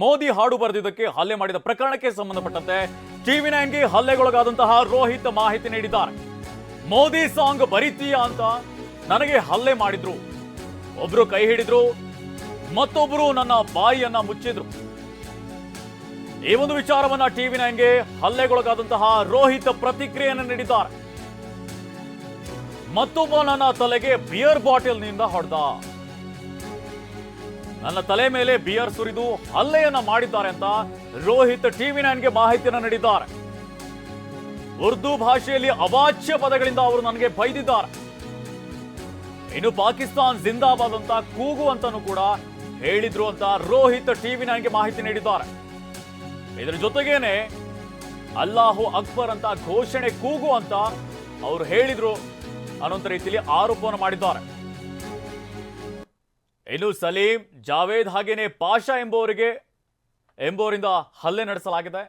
ಮೋದಿ ಹಾಡು ಬರೆದಿದ್ದಕ್ಕೆ ಹಲ್ಲೆ ಮಾಡಿದ ಪ್ರಕರಣಕ್ಕೆ ಸಂಬಂಧಪಟ್ಟಂತೆ ಟಿವಿ ನೈನ್ಗೆ ಹಲ್ಲೆಗೊಳಗಾದಂತಹ ರೋಹಿತ್ ಮಾಹಿತಿ ನೀಡಿದ್ದಾರೆ. ಮೋದಿ ಸಾಂಗ್ ಬರೀತೀಯಾ ಅಂತ ನನಗೆ ಹಲ್ಲೆ ಮಾಡಿದ್ರು. ಒಬ್ರು ಕೈ ಹಿಡಿದ್ರು, ಮತ್ತೊಬ್ರು ನನ್ನ ಬಾಯಿಯನ್ನ ಮುಚ್ಚಿದ್ರು. ಈ ಒಂದು ವಿಚಾರವನ್ನ ಟಿವಿ ನೈನ್ಗೆ ಹಲ್ಲೆಗೊಳಗಾದಂತಹ ರೋಹಿತ್ ಪ್ರತಿಕ್ರಿಯೆಯನ್ನು ನೀಡಿದ್ದಾರೆ. ಮತ್ತೊಬ್ಬ ನನ್ನ ತಲೆಗೆ ಬಿಯರ್ ಬಾಟಲ್ನಿಂದ ಹೊಡೆದ. ನನ್ನ ತಲೆ ಮೇಲೆ ಬಿಯರ್ ಸುರಿದು ಹಲ್ಲೆಯನ್ನ ಮಾಡಿದ್ದಾರೆ ಅಂತ ರೋಹಿತ್ ಟಿವಿ ನೈನ್ಗೆ ಮಾಹಿತಿಯನ್ನು ನೀಡಿದ್ದಾರೆ. ಉರ್ದು ಭಾಷೆಯಲ್ಲಿ ಅವಾಚ್ಯ ಪದಗಳಿಂದ ಅವರು ನನಗೆ ಬೈದಿದ್ದಾರೆ. ಇನ್ನು ಪಾಕಿಸ್ತಾನ್ ಜಿಂದಾಬಾದ್ ಅಂತ ಕೂಗು ಅಂತಾನು ಕೂಡ ಹೇಳಿದ್ರು ಅಂತ ರೋಹಿತ್ ಟಿವಿ ನೈನ್ಗೆ ಮಾಹಿತಿ ನೀಡಿದ್ದಾರೆ. ಇದರ ಜೊತೆಗೇನೆ ಅಲ್ಲಾಹು ಅಕ್ಬರ್ ಅಂತ ಘೋಷಣೆ ಕೂಗು ಅಂತ ಅವರು ಹೇಳಿದ್ರು ಅನ್ನೋಂಥ ರೀತಿಯಲ್ಲಿ ಆರೋಪವನ್ನು ಮಾಡಿದ್ದಾರೆ. ಇನ್ನು ಸಲೀಂ ಜಾವೇದ್ ಹಾಗೇನೆ ಪಾಷಾ ಎಂಬುವರಿಗೆ, ಎಂಬುವರಿಂದ ಹಲ್ಲೆ ನಡೆಸಲಾಗಿದೆ.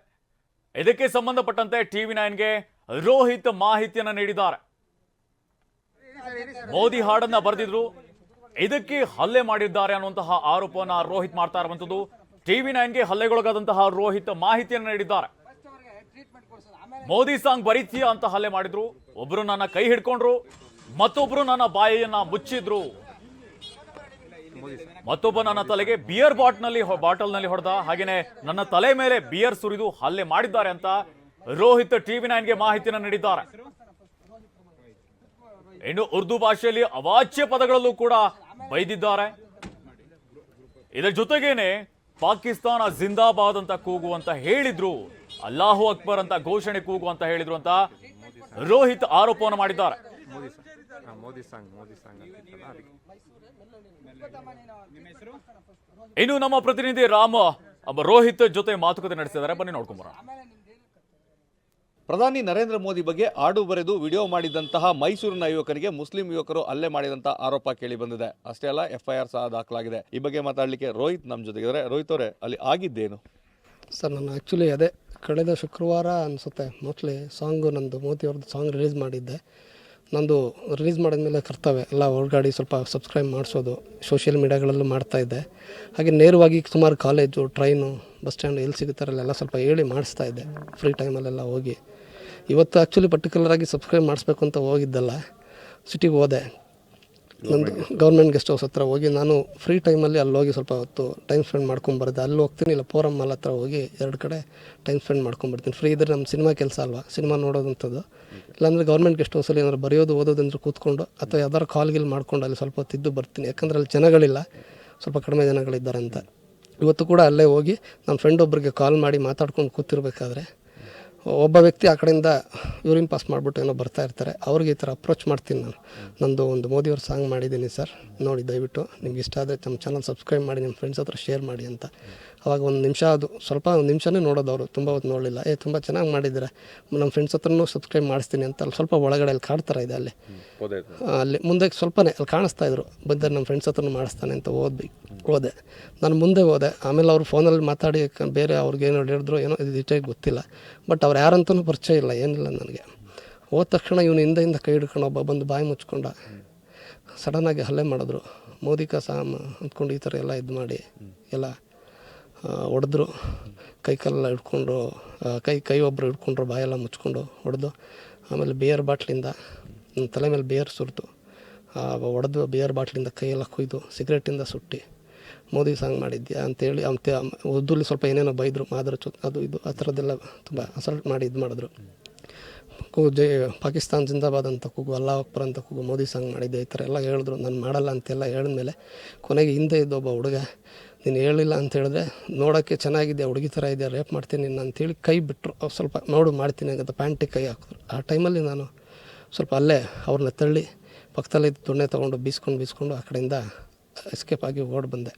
ಇದಕ್ಕೆ ಸಂಬಂಧಪಟ್ಟಂತೆ ಟಿವಿ ನೈನ್ಗೆ ರೋಹಿತ್ ಮಾಹಿತಿಯನ್ನು ನೀಡಿದ್ದಾರೆ. ಮೋದಿ ಹಾಡನ್ನ ಬರೆದಿದ್ರು, ಇದಕ್ಕೆ ಹಲ್ಲೆ ಮಾಡಿದ್ದಾರೆ ಅನ್ನುವಂತಹ ಆರೋಪವನ್ನ ರೋಹಿತ್ ಮಾಡ್ತಾ ಇರುವಂತದ್ದು. ಟಿವಿ ನೈನ್ಗೆ ಹಲ್ಲೆಗೊಳಗಾದಂತಹ ರೋಹಿತ್ ಮಾಹಿತಿಯನ್ನು ನೀಡಿದ್ದಾರೆ. ಮೋದಿ ಸಾಂಗ್ ಬರೀತೀಯ ಅಂತ ಹಲ್ಲೆ ಮಾಡಿದ್ರು. ಒಬ್ರು ನನ್ನ ಕೈ ಹಿಡ್ಕೊಂಡ್ರು, ಮತ್ತೊಬ್ರು ನನ್ನ ಬಾಯಿಯನ್ನ ಮುಚ್ಚಿದ್ರು. ಮತ್ತೊಬ್ಬ ನನ್ನ ತಲೆಗೆ ಬಿಯರ್ ಬಾಟ್ನಲ್ಲಿ ಬಾಟಲ್ನಲ್ಲಿ ಹೊಡೆದ ಹಾಗೇನೆ ನನ್ನ ತಲೆ ಮೇಲೆ ಬಿಯರ್ ಸುರಿದು ಹಲ್ಲೆ ಮಾಡಿದ್ದಾರೆ ಅಂತ ರೋಹಿತ್ ಟಿವಿ ನೈನ್ಗೆ ಮಾಹಿತಿಯನ್ನು ನೀಡಿದ್ದಾರೆ. ಇನ್ನು ಉರ್ದು ಭಾಷೆಯಲ್ಲಿ ಅವಾಚ್ಯ ಪದಗಳಲ್ಲೂ ಕೂಡ ಬೈದಿದ್ದಾರೆ. ಇದರ ಜೊತೆಗೇನೆ ಪಾಕಿಸ್ತಾನ ಜಿಂದಾಬಾದ್ ಅಂತ ಕೂಗು ಅಂತ ಹೇಳಿದ್ರು, ಅಲ್ಲಾಹು ಅಕ್ಬರ್ ಅಂತ ಘೋಷಣೆ ಕೂಗು ಅಂತ ಹೇಳಿದ್ರು ಅಂತ ರೋಹಿತ್ ಆರೋಪವನ್ನು ಮಾಡಿದ್ದಾರೆ. ಹಾಂ ಮೋದಿ ಸಾಂಗ್ ಮೋದಿ ಸಾಂಗ್ ಅಂತಿತ್ತಲ್ಲ ಅದಕ್ಕೆ. ಇನ್ನು ನಮ್ಮ ಪ್ರತಿನಿಧಿ ರಾಮ ರೋಹಿತ್ ಜೊತೆ ಮಾತುಕತೆ ನಡೆಸಿದ್ದಾರೆ. ಬನ್ನಿ ನೋಡ್ಕೊಂಬರೋಣ ಪ್ರಧಾನಿ ನರೇಂದ್ರ ಮೋದಿ ಬಗ್ಗೆ ಆಡು ಬರೆದು ವಿಡಿಯೋ ಮಾಡಿದಂತಹ ಮೈಸೂರಿನ ಯುವಕರಿಗೆ ಮುಸ್ಲಿಂ ಯುವಕರು ಹಲ್ಲೆ ಮಾಡಿದಂತಹ ಆರೋಪ ಕೇಳಿ ಬಂದಿದೆ. ಅಷ್ಟೇ ಅಲ್ಲ ಎಫ್ಐಆರ್ ಸಹ ದಾಖಲಾಗಿದೆ. ಈ ಬಗ್ಗೆ ಮಾತಾಡಲಿಕ್ಕೆ ರೋಹಿತ್ ನಮ್ಮ ಜೊತೆಗಿದ್ದಾರೆ ರೋಹಿತ್ ಅವರೇ ಅಲ್ಲಿ ಆಗಿದ್ದೇನು? ಸರ್ ನಾನು ಆ್ಯಕ್ಚುಲಿ ಅದೇ. ಕಳೆದ ಶುಕ್ರವಾರ ಅನಿಸುತ್ತೆ. ಮೋಸ್ಟ್ಲಿ ಸಾಂಗು ನಂದು ಮೋದಿ ಅವ್ರದ್ದು ಸಾಂಗ್ ರಿಲೀಸ್ ಮಾಡಿದ್ದೆ. ನಂದು ರಿಲೀಸ್ ಮಾಡಿದ್ಮೇಲೆ ಕರ್ತವ್ಯ. ಎಲ್ಲ ಹೊರಗಡೆ ಸ್ವಲ್ಪ ಸಬ್ಸ್ಕ್ರೈಬ್ ಮಾಡಿಸೋದು. ಸೋಷಿಯಲ್ ಮೀಡಿಯಾಗಳಲ್ಲೂ ಮಾಡ್ತಾಯಿದ್ದೆ ಹಾಗೆ ನೇರವಾಗಿ ಸುಮಾರು ಕಾಲೇಜು ಟ್ರೈನು ಬಸ್ ಸ್ಟ್ಯಾಂಡ್ ಎಲ್ಲಿ ಸಿಗುತ್ತಾರಲ್ಲೆಲ್ಲ ಸ್ವಲ್ಪ ಹೇಳಿ ಮಾಡಿಸ್ತಾ ಇದ್ದೆ. ಫ್ರೀ ಟೈಮಲ್ಲೆಲ್ಲ ಹೋಗಿ. ಇವತ್ತು ಆ್ಯಕ್ಚುಲಿ ಪರ್ಟಿಕ್ಯುಲರಾಗಿ ಸಬ್ಸ್ಕ್ರೈಬ್ ಮಾಡಿಸ್ಬೇಕು ಅಂತ ಹೋಗಿದ್ದಲ್ಲ. ಸಿಟಿಗೆ ಹೋದೆ. ನಂದು ಗೌರ್ಮೆಂಟ್ ಗೆಸ್ಟ್ ಹೌಸ್ ಹತ್ರ ಹೋಗಿ ನಾನು ಫ್ರೀ ಟೈಮಲ್ಲಿ ಅಲ್ಲಿ ಹೋಗಿ ಸ್ವಲ್ಪ ಹೊತ್ತು ಟೈಮ್ ಸ್ಪೆಂಡ್ ಮಾಡ್ಕೊಂಬರ್ದೆ ಅಲ್ಲಿ ಹೋಗ್ತೀನಿ ಇಲ್ಲ ಪೋರಮ್ ಮಾಲ್ ಹತ್ರ ಹೋಗಿ ಎರಡು ಕಡೆ ಟೈಮ್ ಸ್ಪೆಂಡ್ ಮಾಡ್ಕೊಂಬರ್ತೀನಿ ಫ್ರೀ ಇದ್ರೆ ನಮ್ಮ ಸಿನಿಮಾ ಕೆಲಸ ಅಲ್ವಾ? ಸಿನಿಮಾ ನೋಡೋದಂಥದ್ದು. ಇಲ್ಲಾಂದರೆ ಗೌರ್ಮೆಂಟ್ ಗೆಸ್ಟ್ ಹೌಸಲ್ಲಿ ಏನಾದ್ರು ಬರೆಯೋದು ಓದೋದಂದ್ರೆ ಕೂತ್ಕೊಂಡು ಅಥವಾ ಯಾವ್ದಾರು ಕಾಲ್ ಗಿಲ್ ಮಾಡ್ಕೊಂಡು ಅಲ್ಲಿ ಸ್ವಲ್ಪ ಹೊತ್ತು ಇದ್ದು ಬರ್ತೀನಿ. ಯಾಕಂದ್ರೆ ಅಲ್ಲಿ ಜನಗಳಿಲ್ಲ. ಸ್ವಲ್ಪ ಕಡಿಮೆ ಜನಗಳಿದ್ದಾರೆ ಅಂತ ಇವತ್ತು ಕೂಡ ಅಲ್ಲೇ ಹೋಗಿ ನಮ್ಮ ಫ್ರೆಂಡ್ ಒಬ್ಬರಿಗೆ ಕಾಲ್ ಮಾಡಿ ಮಾತಾಡ್ಕೊಂಡು ಕೂತಿರ್ಬೇಕಾದ್ರೆ ಒಬ್ಬ ವ್ಯಕ್ತಿ ಆ ಕಡೆಯಿಂದ ಯೂರಿನ್ ಪಾಸ್ ಮಾಡಿಬಿಟ್ಟು ಏನೋ ಬರ್ತಾ ಇರ್ತಾರೆ, ಅವ್ರಿಗೆ ಈ ಥರ ಅಪ್ರೋಚ್ ಮಾಡ್ತೀನಿ ನಾನು. ನಂದು ಒಂದು ಮೋದಿಯವ್ರ ಸಾಂಗ್ ಮಾಡಿದ್ದೀನಿ ಸರ್. ನೋಡಿ ದಯವಿಟ್ಟು ನಿಮ್ಗೆ ಇಷ್ಟ ಆದರೆ ನಮ್ಮ ಚಾನಲ್ ಸಬ್ಸ್ಕ್ರೈಬ್ ಮಾಡಿ, ನಿಮ್ಮ ಫ್ರೆಂಡ್ಸ್ ಹತ್ರ ಶೇರ್ ಮಾಡಿ ಅಂತ. ಅವಾಗ ಒಂದು ನಿಮಿಷ ಅದು ಸ್ವಲ್ಪ ಒಂದು ನಿಮಿಷನೇ ನೋಡೋದು ಅವರು ತುಂಬ ಹೊತ್ತು ನೋಡಲಿಲ್ಲ. ಏ ತುಂಬ ಚೆನ್ನಾಗಿ ಮಾಡಿದ್ದೀರಾ? ನಮ್ಮ ಫ್ರೆಂಡ್ಸ್ ಹತ್ರನೂ ಸಬ್ಸ್ಕ್ರೈಬ್ ಮಾಡಿಸ್ತೀನಿ ಅಂತ ಅಲ್ಲಿ ಸ್ವಲ್ಪ ಒಳಗಡೆ ಅಲ್ಲಿ ಕಾಡ್ತಾರೆ ಇದೆ ಅಲ್ಲಿ. ಅಲ್ಲಿ ಮುಂದೆ ಸ್ವಲ್ಪನೇ ಅಲ್ಲಿ ಕಾಣಿಸ್ತಾ ಇದ್ರು. ಬಂದರೆ ನಮ್ಮ ಫ್ರೆಂಡ್ಸ್ ಹತ್ರನೂ ಮಾಡಿಸ್ತಾನೆ ಅಂತ ಓದ್ವಿ ಹೋದೆ ನಾನು ಮುಂದೆ ಹೋದೆ. ಆಮೇಲೆ ಅವ್ರು ಫೋನಲ್ಲಿ ಮಾತಾಡಿ ಬೇರೆ ಅವ್ರಿಗೆ ಏನೋ ಹೇಳಿದ್ರು ಏನೋ ಇದು ಡಿಟೇಲ್ ಗೊತ್ತಿಲ್ಲ. ಬಟ್ ಅವ್ರು ಯಾರಂತೂ ಪರಿಚಯ ಇಲ್ಲ ಏನಿಲ್ಲ ನನಗೆ. ಹೋದ ತಕ್ಷಣ ಇವನು ಹಿಂದೆ ಕೈ ಹಿಡ್ಕೊಂಡು ಒಬ್ಬ ಬಂದು ಬಾಯಿ ಮುಚ್ಕೊಂಡ. ಸಡನ್ನಾಗಿ ಹಲ್ಲೆ ಮಾಡಿದ್ರು. ಮೋದಿ ಕಾ ಸಾಮ್ ಅಂದ್ಕೊಂಡು ಈ ಥರ ಎಲ್ಲ ಇದು ಮಾಡಿ ಎಲ್ಲ ಹೊಡೆದ್ರು. ಕೈ ಕಾಲೆಲ್ಲ ಹಿಡ್ಕೊಂಡು ಕೈ ಕೈ ಒಬ್ಬರು ಹಿಡ್ಕೊಂಡ್ರು, ಬಾಯೆಲ್ಲ ಮುಚ್ಕೊಂಡು ಹೊಡೆದು, ಆಮೇಲೆ ಬಿಯರ್ ಬಾಟ್ಲಿಂದ, ನನ್ನ ತಲೆ ಮೇಲೆ ಬಿಯರ್ ಸುರಿದು ಹೊಡೆದು ಬಿಯರ್ ಬಾಟ್ಲಿಂದ ಕೈಯೆಲ್ಲ ಕುಯ್ದು, ಸಿಗರೇಟಿಂದ ಸುಟ್ಟಿ, ಮೋದಿ ಸಾಂಗ್ ಮಾಡಿದ್ಯಾ ಅಂತೇಳಿ ಅಂತ ಉರ್ದುಲಿ ಸ್ವಲ್ಪ ಏನೇನೋ ಬೈದರು, ಮಾದ್ರ ಚು, ಅದು ಇದು, ಆ ಥರದ್ದೆಲ್ಲ ತುಂಬ ಅಸಲ್ಟ್ ಮಾಡಿ ಇದು ಮಾಡಿದ್ರು. ಕೂ ಜೈ, ಪಾಕಿಸ್ತಾನ್ ಜಿಂದಾಬಾದ್ ಅಂತ ಕೂಗು ಅಲ್ಲಾ ಅಕ್ಬರ್ ಅಂತ ಕೂಗು ಮೋದಿ ಸಾಂಗ್ ಮಾಡಿದ್ದೆ ಈ ಥರ ಎಲ್ಲ ಹೇಳಿದ್ರು. ನಾನು ಮಾಡಲ್ಲ ಅಂತೆಲ್ಲ ಹೇಳಿದ್ಮೇಲೆ, ಕೊನೆಗೆ ಹಿಂದೆ ಇದ್ದ ಒಬ್ಬ ಹುಡುಗ ನೀನು ಹೇಳಿಲ್ಲ ಅಂತ ಹೇಳಿದ್ರೆ ನೋಡೋಕ್ಕೆ ಚೆನ್ನಾಗಿದೆ ಹುಡುಗಿ ಥರ ಇದೆ ರೇಪ್ ಮಾಡ್ತೀನಿ ನಿನ್ನ ಅಂತೇಳಿ ಕೈ ಬಿಟ್ಟರು ಅವ್ರು ಸ್ವಲ್ಪ ನೋಡು ಮಾಡ್ತೀನಿ ಅಂತ ಪ್ಯಾಂಟಿಗೆ ಕೈ ಹಾಕಿದ್ರು. ಆ ಟೈಮಲ್ಲಿ ನಾನು ಸ್ವಲ್ಪ ಅಲ್ಲೇ ಅವ್ರನ್ನ ತಳ್ಳಿ ಪಕ್ಕದಲ್ಲಿ ದೊಣ್ಣೆ ತೊಗೊಂಡು ಬೀಸ್ಕೊಂಡು ಬೀಸ್ಕೊಂಡು ಆ ಕಡೆಯಿಂದ ಎಸ್ಕೇಪ್ ಆಗಿ ಓಡಿ ಬಂದೆ.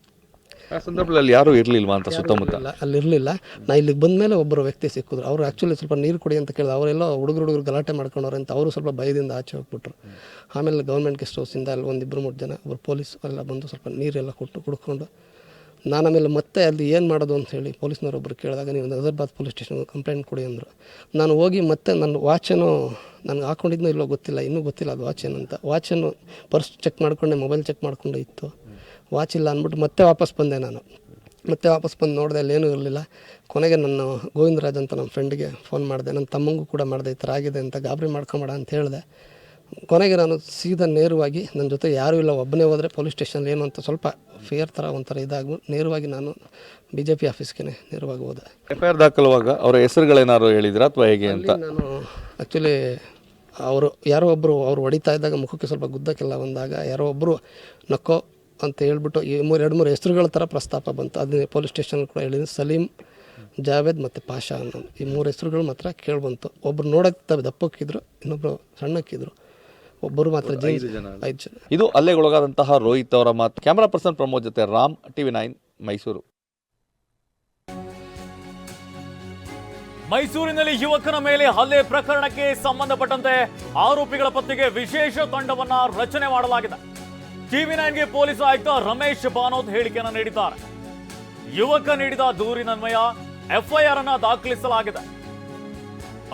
ಆ ಸಂದರ್ಭದಲ್ಲಿ ಯಾರೂ ಇರಲಿಲ್ವಾ ಅಂತ ಸುತ್ತಮುತ್ತ? ಇಲ್ಲ ಅಲ್ಲಿ ಇರಲಿಲ್ಲ. ನಾ ಇಲ್ಲಿಗೆ ಬಂದ ಮೇಲೆ ಒಬ್ಬರು ವ್ಯಕ್ತಿ ಸಿಕ್ಕಿದ್ರು. ಅವರು ಆ್ಯಕ್ಚುಲಿ ಸ್ವಲ್ಪ ನೀರು ಕೊಡಿ ಅಂತ ಕೇಳಿದ್ರು. ಅವರೆಲ್ಲ ಹುಡುಗರು ಹುಡುಗರು ಗಲಾಟೆ ಮಾಡ್ಕೊಂಡವ್ರೆ ಅಂತ ಅವರು ಸ್ವಲ್ಪ ಭಯದಿಂದ ಆಚೆ ಹೋಗ್ಬಿಟ್ರು. ಆಮೇಲೆ ಗೌರ್ಮೆಂಟ್ ಗೆಸ್ಟ್ ಹೌಸಿಂದ ಅಲ್ಲಿ ಒಂದಿಬ್ಬರು ಮೂರು ಜನ ಒಬ್ಬರು ಪೊಲೀಸ್ ಎಲ್ಲ ಬಂದು ಸ್ವಲ್ಪ ನೀರೆಲ್ಲ ಕೊಟ್ಟು ಕುಡ್ಕೊಂಡು ನಾನು ಆಮೇಲೆ ಮತ್ತೆ ಅಲ್ಲಿ ಏನು ಮಾಡೋದು ಅಂತ ಹೇಳಿ ಪೊಲೀಸ್ನವರೊಬ್ಬರು ಕೇಳಿದಾಗ ನೀವು ನಜರ್ಬಾದ್ ಪೊಲೀಸ್ ಸ್ಟೇಷನ್ಗೆ ಕಂಪ್ಲೇಂಟ್ ಕೊಡಿ ಅಂದರು. ನಾನು ಹೋಗಿ ಮತ್ತೆ ನನ್ನ ವಾಚೇನೋ ನನಗೆ ಹಾಕೊಂಡಿದ್ನೋ ಇಲ್ಲೋ ಗೊತ್ತಿಲ್ಲ, ಇನ್ನೂ ಗೊತ್ತಿಲ್ಲ ಅದು ವಾಚ್ ಏನಂತ ವಾಚನ್ನು ಪರ್ಸ್ ಚೆಕ್ ಮಾಡಿಕೊಂಡೆ, ಮೊಬೈಲ್ ಚೆಕ್ ಮಾಡಿಕೊಂಡು ಇತ್ತು. ವಾಚ್ ಇಲ್ಲ ಅಂದ್ಬಿಟ್ಟು ಮತ್ತೆ ವಾಪಸ್ ಬಂದೆ ನಾನು. ಮತ್ತೆ ವಾಪಸ್ ಬಂದು ನೋಡಿದೆ ಅಲ್ಲಿ ಏನೂ ಇರಲಿಲ್ಲ. ಕೊನೆಗೆ ನನ್ನ ಗೋವಿಂದರಾಜ್ ಅಂತ ನನ್ನ ಫ್ರೆಂಡ್ಗೆ ಫೋನ್ ಮಾಡಿದೆ. ನನ್ನ ತಮ್ಮಂಗೂ ಕೂಡ ಮಾಡಿದೆ, ಈ ಥರ ಆಗಿದೆ ಅಂತ ಗಾಬರಿ ಮಾಡ್ಕೊಂಬೇಡ ಅಂತ ಹೇಳಿದೆ. ಕೊನೆಗೆ ನಾನು ಸೀದಾ ನೇರವಾಗಿ ನನ್ನ ಜೊತೆ ಯಾರೂ ಇಲ್ಲ ಒಬ್ಬನೇ ಹೋದರೆ ಪೊಲೀಸ್ ಸ್ಟೇಷನ್ ಏನು ಅಂತ ಸ್ವಲ್ಪ ಫಿಯರ್ ಥರ ಒಂಥರ ಇದಾಗ್ಬಿಟ್ಟು ನೇರವಾಗಿ ನಾನು ಬಿ ಜೆ ಪಿ ಆಫೀಸ್ಗೆ ನೇರವಾಗಿ ಹೋದೆ. ಎಫ್ ಐ ಆರ್ ದಾಖಲುವಾಗ ಅವರ ಹೆಸರುಗಳೇನಾದ್ರು ಹೇಳಿದ್ರ ಅಥವಾ ಹೇಗೆ ಅಂತ? ನಾನು ಆ್ಯಕ್ಚುಲಿ ಅವರು ಯಾರೋ ಒಬ್ಬರು ಅವ್ರು ಹೊಡಿತಾ ಇದ್ದಾಗ ಮುಖಕ್ಕೆ ಸ್ವಲ್ಪ ಗುದ್ದಕ್ಕೆಲ್ಲ ಬಂದಾಗ ಯಾರೋ ಒಬ್ಬರು ನಕ್ಕೋ ಅಂತ ಹೇಳ್ಬಿಟ್ಟು ಈ ಮೂರು ಎರಡು ಮೂರು ಹೆಸರುಗಳ ಥರ ಪ್ರಸ್ತಾಪ ಬಂತು. ಅದನ್ನೇ ಪೊಲೀಸ್ ಸ್ಟೇಷನ್ ಕೂಡ ಹೇಳಿದ್ದೀನಿ. ಸಲೀಂ ಜಾವೇದ್ ಮತ್ತು ಪಾಷಾ ಅನ್ನೋದು ಈ ಮೂರು ಹೆಸರುಗಳು ಮಾತ್ರ ಕೇಳಿಬಂತು. ಒಬ್ರು ನೋಡೋಕ್ಕೆ ದಪ್ಪಕ್ಕಿದ್ರು ಇನ್ನೊಬ್ಬರು ಸಣ್ಣಕ್ಕಿದ್ರು. ಒಬ್ಬರು ಮಾತ್ರ ಇದು ಐದು ಜನ. ಇದು ಹಲ್ಲೆಗೊಳಗಾದಂತಹ ರೋಹಿತ್ ಅವರ ಮಾತು. ಕ್ಯಾಮರಾ ಪರ್ಸನ್ ಪ್ರಮೋದ್ ಜೊತೆ ರಾಮ್ ಟಿವಿ ನೈನ್ ಮೈಸೂರು. ಮೈಸೂರಿನಲ್ಲಿ ಯುವಕನ ಮೇಲೆ ಹಲ್ಲೆ ಪ್ರಕರಣಕ್ಕೆ ಸಂಬಂಧಪಟ್ಟಂತೆ ಆರೋಪಿಗಳ ಪತ್ತೆಗೆ ವಿಶೇಷ ತಂಡವನ್ನ ರಚನೆ ಮಾಡಲಾಗಿದೆ. ಟಿವಿ ನೈನ್ಗೆ ಪೊಲೀಸ್ ಆಯುಕ್ತ ರಮೇಶ್ ಬಾನೋದ್ ಹೇಳಿಕೆಯನ್ನು ನೀಡಿದ್ದಾರೆ. ಯುವಕ ನೀಡಿದ ದೂರಿನನ್ವಯ ಎಫ್ಐಆರ್ ಅನ್ನ ದಾಖಲಿಸಲಾಗಿದೆ.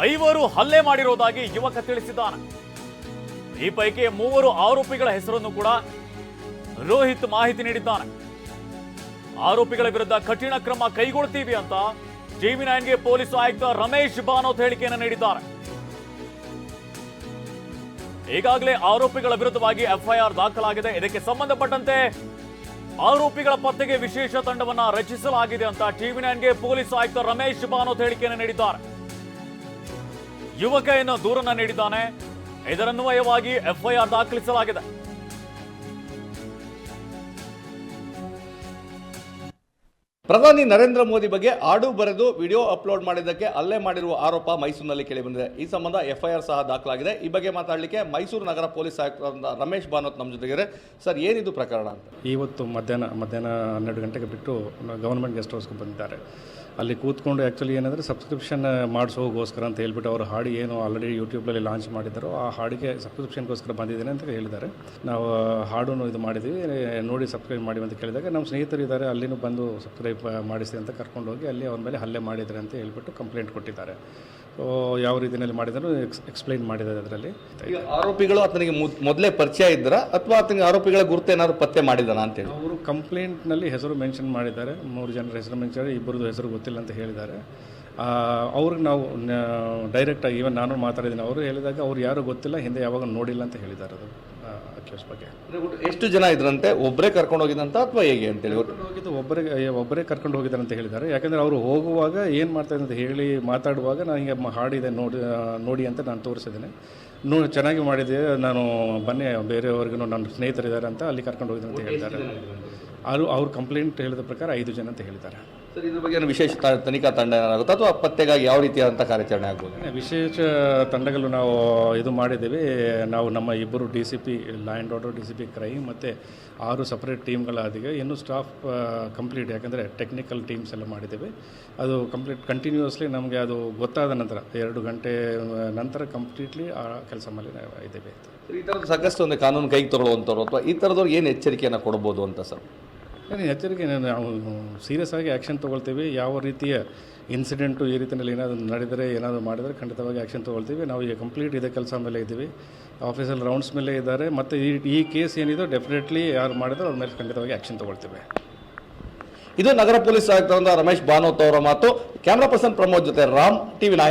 ಐವರು ಹಲ್ಲೆ ಮಾಡಿರುವುದಾಗಿ ಯುವಕ ತಿಳಿಸಿದ್ದಾನೆ. ಈ ಪೈಕಿ ಮೂವರು ಆರೋಪಿಗಳ ಹೆಸರನ್ನು ಕೂಡ ರೋಹಿತ್ ಮಾಹಿತಿ ನೀಡಿದ್ದಾನೆ. ಆರೋಪಿಗಳ ವಿರುದ್ಧ ಕಠಿಣ ಕ್ರಮ ಕೈಗೊಳ್ತೀವಿ ಅಂತ ಟಿವಿ ನೈನ್ಗೆ ಪೊಲೀಸ್ ಆಯುಕ್ತ ರಮೇಶ್ ಬಾನೋತ್ ಹೇಳಿಕೆಯನ್ನು ನೀಡಿದ್ದಾರೆ. ಈಗಾಗಲೇ ಆರೋಪಿಗಳ ವಿರುದ್ಧವಾಗಿ ಎಫ್ಐಆರ್ ದಾಖಲಾಗಿದೆ. ಇದಕ್ಕೆ ಸಂಬಂಧಪಟ್ಟಂತೆ ಆರೋಪಿಗಳ ಪತ್ತೆಗೆ ವಿಶೇಷ ತಂಡವನ್ನು ರಚಿಸಲಾಗಿದೆ ಅಂತ ಟಿವಿ ನೈನ್ಗೆ ಪೊಲೀಸ್ ಆಯುಕ್ತ ರಮೇಶ್ ಬಾನೋತ್ ಹೇಳಿಕೆಯನ್ನು ನೀಡಿದ್ದಾರೆ. ಯುವಕ ಏನೋ ದೂರನ್ನು ನೀಡಿದ್ದಾನೆ. ಇದರನ್ವಯವಾಗಿ ಎಫ್ಐಆರ್ ದಾಖಲಿಸಲಾಗಿದೆ. ಪ್ರಧಾನಿ ನರೇಂದ್ರ ಮೋದಿ ಬಗ್ಗೆ ಆಡು ಬರೆದು ವಿಡಿಯೋ ಅಪ್ಲೋಡ್ ಮಾಡಿದ್ದಕ್ಕೆ ಹಲ್ಲೆ ಮಾಡಿರುವ ಆರೋಪ ಮೈಸೂರಿನಲ್ಲಿ ಕೇಳಿಬಂದಿದೆ. ಈ ಸಂಬಂಧ ಎಫ್ಐಆರ್ ಸಹ ದಾಖಲಾಗಿದೆ. ಈ ಬಗ್ಗೆ ಮಾತಾಡಲಿಕ್ಕೆ ಮೈಸೂರು ನಗರ ಪೊಲೀಸ್ ಆಯುಕ್ತ ರಮೇಶ್ ಬಾನೋತ್ ನಮ್ಮ ಜೊತೆಗಿದ್ದಾರೆ. ಸರ್ ಏನಿದು ಪ್ರಕರಣ ಅಂತ? ಇವತ್ತು ಮಧ್ಯಾಹ್ನ ಮಧ್ಯಾಹ್ನ ಹನ್ನೆರಡು ಗಂಟೆಗೆ ಬಿಟ್ಟು ಗೌರ್ಮೆಂಟ್ ಗೆಸ್ಟ್ ಹೌಸ್ಗೆ ಬಂದಿದ್ದಾರೆ. ಅಲ್ಲಿ ಕೂತ್ಕೊಂಡು ಆ್ಯಕ್ಚುಲಿ ಏನಂದರೆ ಸಬ್ಸ್ಕ್ರಿಪ್ಷನ್ ಮಾಡಿಸೋಗೋಸ್ಕರ ಅಂತ ಹೇಳ್ಬಿಟ್ಟು ಅವರು ಹಾಡು ಏನು ಆಲ್ರೆಡಿ ಯೂಟ್ಯೂಬ್ನಲ್ಲಿ ಲಾಂಚ್ ಮಾಡಿದ್ದಾರೋ ಆ ಹಾಡಿಗೆ ಸಬ್ಸ್ಕ್ರಿಪ್ಷನ್ಗೋಸ್ಕರ ಬಂದಿದ್ದೇನೆ ಅಂತ ಹೇಳಿದ್ದಾರೆ. ನಾವು ಹಾಡೂ ಇದು ಮಾಡಿದ್ದೀವಿ. ನೋಡಿ ಸಬ್ಸ್ಕ್ರೈಬ್ ಮಾಡಿ ಅಂತ ಕೇಳಿದಾಗ ನಮ್ಮ ಸ್ನೇಹಿತರು ಇದ್ದಾರೆ, ಅಲ್ಲಿನೂ ಬಂದು ಸಬ್ಸ್ಕ್ರೈಬ್ ಮಾಡಿಸಿ ಅಂತ ಕರ್ಕೊಂಡು ಹೋಗಿ ಅಲ್ಲಿ ಅವ್ರ ಮೇಲೆ ಹಲ್ಲೆ ಮಾಡಿದ್ದಾರೆ ಅಂತ ಹೇಳ್ಬಿಟ್ಟು ಕಂಪ್ಲೇಂಟ್ ಕೊಟ್ಟಿದ್ದಾರೆ. ಯಾವ ರೀತಿಯಲ್ಲಿ ಮಾಡಿದ್ರು ಎಕ್ಸ್ ಎಕ್ಸ್ಪ್ಲೈನ್ ಮಾಡಿದ್ದಾರೆ ಅದರಲ್ಲಿ. ಈಗ ಆರೋಪಿಗಳು ಆತನಿಗೆ ಮೊದಲೇ ಪರಿಚಯ ಇದ್ದರ ಅಥವಾ ಆತನಿಗೆ ಆರೋಪಿಗಳ ಗುರುತು ಏನಾದ್ರು ಪತ್ತೆ ಮಾಡಿದಾನ ಅಂತೇಳಿ ಅವರು ಕಂಪ್ಲೇಂಟ್ನಲ್ಲಿ ಹೆಸರು ಮೆನ್ಷನ್ ಮಾಡಿದ್ದಾರೆ. ಮೂರು ಜನರ ಹೆಸರು ಮೆನ್ಷನ್ ಇಬ್ಬರದು ಹೆಸರು ಗೊತ್ತಿಲ್ಲ ಅಂತ ಹೇಳಿದ್ದಾರೆ. ಅವ್ರಿಗೆ ನಾವು ಡೈರೆಕ್ಟಾಗಿ ಈವನ್ ನಾನು ಮಾತಾಡಿದ್ದೀನಿ ಅವರು ಹೇಳಿದಾಗ ಅವ್ರು ಯಾರು ಗೊತ್ತಿಲ್ಲ ಹಿಂದೆ ಯಾವಾಗ ನೋಡಿಲ್ಲ ಅಂತ ಹೇಳಿದ್ದಾರೆ ಅದು. ಅಕ್ಯೂಸ್ ಬಗ್ಗೆ. ಎಷ್ಟು ಜನ ಇದ್ರಂತೆ? ಒಬ್ಬರೇ ಕರ್ಕೊಂಡು ಹೋಗಿದಂತ ಅಥವಾ ಹೇಗೆ ಅಂತೇಳಿ? ಹೇಳಿ ಹೋಗಿದ್ದು ಒಬ್ಬರೇ ಒಬ್ಬರೇ ಕರ್ಕೊಂಡು ಹೋಗಿದ್ದಾರೆ ಅಂತ ಹೇಳಿದ್ದಾರೆ. ಯಾಕಂದರೆ ಅವರು ಹೋಗುವಾಗ ಏನು ಮಾಡ್ತಾ ಅಂತ ಹೇಳಿ ಮಾತಾಡುವಾಗ ನಾನು ಹಿಂಗೆ ಹಾಡಿದೆ ನೋಡಿ ನೋಡಿ ಅಂತ ನಾನು ತೋರಿಸಿದ್ದೇನೆ. ನೋ ಚೆನ್ನಾಗಿ ಮಾಡಿದೆ. ನಾನು ಬನ್ನಿ ಬೇರೆಯವ್ರಿಗೂ ನನ್ನ ಸ್ನೇಹಿತರಿದ್ದಾರೆ ಅಂತ ಅಲ್ಲಿ ಕರ್ಕೊಂಡು ಹೋಗಿದ್ದೆ ಅಂತ ಹೇಳಿದ್ದಾರೆ. ಅವರು ಅವ್ರ ಕಂಪ್ಲೇಂಟ್ ಹೇಳಿದ ಪ್ರಕಾರ ಐದು ಜನ ಅಂತ ಹೇಳಿದ್ದಾರೆ. ಸರ್ ಇದ್ರ ಬಗ್ಗೆ ಏನು ವಿಶೇಷ ತ- ತನಿಖಾ ತಂಡ ಏನಾಗುತ್ತೆ ಅಥವಾ ಪತ್ತೆಗಾಗಿ ಯಾವ ರೀತಿಯಾದಂಥ ಕಾರ್ಯಾಚರಣೆ ಆಗ್ಬೋದು? ವಿಶೇಷ ತಂಡಗಳು ನಾವು ಇದು ಮಾಡಿದ್ದೀವಿ. ನಾವು ನಮ್ಮ ಇಬ್ಬರು D C P law and order D C P crime ಮತ್ತು ಆರು ಸಪ್ರೇಟ್ ಟೀಮ್ಗಳಾದಿವೆ ಇನ್ನೂ ಸ್ಟಾಫ್ ಕಂಪ್ಲೀಟ್ ಯಾಕಂದರೆ ಟೆಕ್ನಿಕಲ್ ಟೀಮ್ಸ್ ಎಲ್ಲ ಮಾಡಿದ್ದೇವೆ. ಅದು ಕಂಪ್ಲೀಟ್ ಕಂಟಿನ್ಯೂಸ್ಲಿ ನಮಗೆ ಅದು ಗೊತ್ತಾದ ನಂತರ ಎರಡು ಗಂಟೆ ನಂತರ ಕಂಪ್ಲೀಟ್ಲಿ ಆ ಕೆಲಸ ಮೇಲೆ ಇದ್ದೇವೆ ಈ ಥರದ ಸಾಕಷ್ಟು ಒಂದು ಕಾನೂನು ಕೈಗೆ ತಗೊಳ್ಳುವಂಥವ್ರು ಅಥವಾ ಈ ಥರದವ್ರು ಏನು ಎಚ್ಚರಿಕೆಯನ್ನು ಕೊಡ್ಬೋದು ಅಂತ ಸರ್? ಏನು ಎಚ್ಚರಿಕೆ? ನಾವು ಸೀರಿಯಸ್ ಆಗಿ ಆ್ಯಕ್ಷನ್ ತೊಗೊಳ್ತೀವಿ. ಯಾವ ರೀತಿಯ ಇನ್ಸಿಡೆಂಟು ಈ ರೀತಿಯಲ್ಲಿ ಏನಾದರೂ ನಡೆದರೆ, ಏನಾದರೂ ಮಾಡಿದರೆ ಖಂಡಿತವಾಗಿ ಆ್ಯಕ್ಷನ್ ತೊಗೊಳ್ತೀವಿ. ನಾವು ಈಗ ಕಂಪ್ಲೀಟ್ ಇದೇ ಕೆಲಸ ಮೇಲೆ ಇದ್ದೀವಿ. ಆಫೀಸಲ್ಲಿ ರೌಂಡ್ಸ್ ಮೇಲೆ ಇದ್ದಾರೆ. ಮತ್ತು ಈ ಈ ಕೇಸ್ ಏನಿದೆ ಡೆಫಿನೆಟ್ಲಿ ಯಾರು ಮಾಡಿದ್ರು ಅವ್ರ ಮೇಲೆ ಖಂಡಿತವಾಗಿ ಆ್ಯಕ್ಷನ್ ತೊಗೊಳ್ತೀವಿ. ಇದು ನಗರ ಪೊಲೀಸ್ ಆಯುಕ್ತರಾದ ರಮೇಶ್ ಭಾನೋತ್ ಅವರ ಮಾತು. ಕ್ಯಾಮ್ರಾ ಪರ್ಸನ್ ಪ್ರಮೋದ್ ಜೊತೆ ರಾಮ್ ಟಿವಿ ನೈನ್